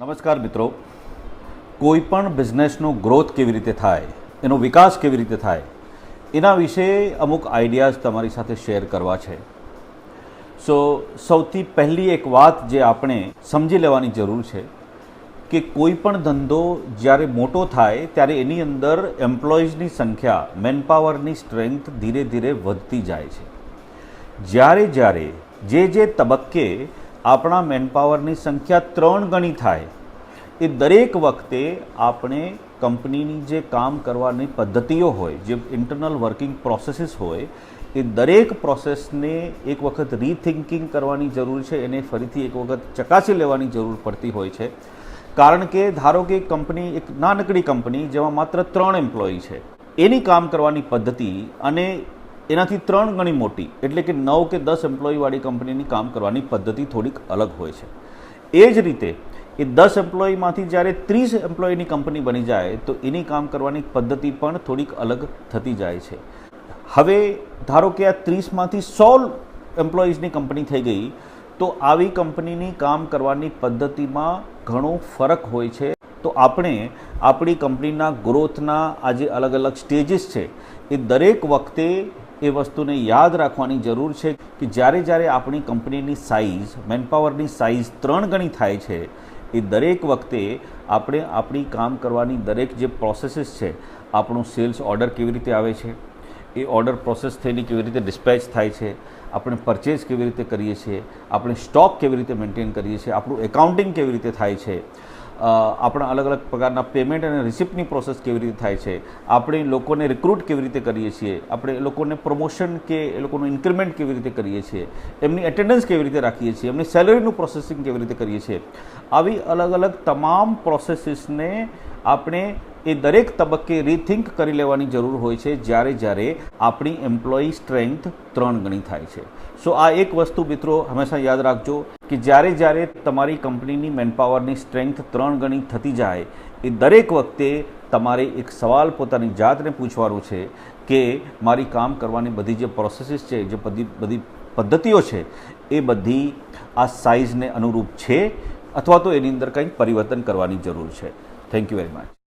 નમસ્કાર મિત્રો. કોઈ પણ બિઝનેસનો ગ્રોથ કેવી રીતે થાય, એનો વિકાસ કેવી રીતે થાય, એના વિશે અમુક આઈડિયાઝ તમારી સાથે શેર કરવા છે. સો સૌથી પહેલી એક વાત જે આપણે સમજી લેવાની જરૂર છે કે કોઈ પણ ધંધો જ્યારે મોટો થાય ત્યારે એની અંદર એમ્પ્લોઈઝની સંખ્યા મેનપાવરની સ્ટ્રેન્થ ધીરે ધીરે વધતી જાય છે. જ્યારે જ્યારે જે જે તબક્કે આપણા મેનપાવરની સંખ્યા ત્રણ ગણી થાય, એ દરેક વખતે આપણે કંપનીની જે કામ કરવાની પદ્ધતિઓ હોય, જે ઇન્ટરનલ વર્કિંગ પ્રોસેસીસ હોય, એ દરેક પ્રોસેસને એક વખત રીથિંકિંગ કરવાની જરૂર છે, એને ફરીથી એક વખત ચકાસી લેવાની જરૂર પડતી હોય છે. કારણ કે ધારો કે કંપની એક નાનકડી કંપની, જેમાં માત્ર ત્રણ એમ્પ્લોયી છે, એની કામ કરવાની પદ્ધતિ અને એનાથી ત્રણ ગણી મોટી, એટલે કે નવ કે દસ એમ્પ્લોયીવાળી કંપનીની કામ કરવાની પદ્ધતિ થોડીક અલગ હોય છે. એ જ રીતે, એ દસ એમ્પ્લોયીમાંથી જ્યારે ત્રીસ એમ્પ્લોયીની કંપની બની જાય, તો એની કામ કરવાની પદ્ધતિ પણ થોડીક અલગ થતી જાય છે. હવે, ધારો કે આ ત્રીસમાંથી સો એમ્પ્લોયીઝની કંપની થઈ ગઈ, તો આવી કંપનીની કામ કરવાની પદ્ધતિમાં ઘણો ફરક હોય છે. તો આપણે આપણી કંપનીના ગ્રોથના આ જે અલગ અલગ સ્ટેજીસ છે, એ દરેક વખતે એ વસ્તુને યાદ રાખવાની જરૂર છે કે જ્યારે જ્યારે આપણી કંપનીની સાઇઝ મેનપાવરની સાઇઝ ત્રણ ગણી થાય છે, એ દરેક વખતે આપણે આપણી કામ કરવાની દરેક જે પ્રોસેસીસ છે, આપણું સેલ્સ ઓર્ડર કેવી રીતે આવે છે, એ ઓર્ડર પ્રોસેસ થઈને કેવી રીતે ડિસ્પેચ થાય છે, આપણે પરચેઝ કેવી રીતે કરીએ છીએ, આપણે સ્ટોક કેવી રીતે મેન્ટેન કરીએ છીએ, આપણું એકાઉન્ટિંગ કેવી રીતે થાય છે આપણા અલગ અલગ પ્રકારના પેમેન્ટ અને રિસિપ્ટની પ્રોસેસ કેવી રીતે થાય છે, આપણે લોકોને રિક્રુટ કેવી રીતે કરીએ છીએ, આપણે લોકોને પ્રમોશન કે એ લોકોનું ઇન્ક્રીમેન્ટ કેવી રીતે કરીએ છીએ, એમની એટેન્ડન્સ કેવી રીતે રાખીએ છીએ, એમની સેલરીનું પ્રોસેસિંગ કેવી રીતે કરીએ છીએ, આવી અલગ અલગ તમામ પ્રોસેસીસને આપણે એ દરેક તબક્કે રીથિંક કરી લેવાની જરૂર હોય છે જ્યારે જ્યારે આપણી એમ્પ્લોયી સ્ટ્રેન્થ ત્રણ ગણી થાય છે. સો આ એક વસ્તુ મિત્રો હંમેશા યાદ રાખજો કે જ્યારે જ્યારે તમારી કંપનીની મેનપાવરની સ્ટ્રેન્થ ત્રણ ગણી થતી જાય, એ દરેક વખતે તમારે એક સવાલ પોતાની જાતને પૂછવાનો છે કે મારી કામ કરવાની બધી જે પ્રોસેસીસ છે, જે બધી બધી પદ્ધતિઓ છે, એ બધી આ સાઇઝને અનુરૂપ છે અથવા તો એની અંદર કંઈક પરિવર્તન કરવાની જરૂર છે. Thank you very much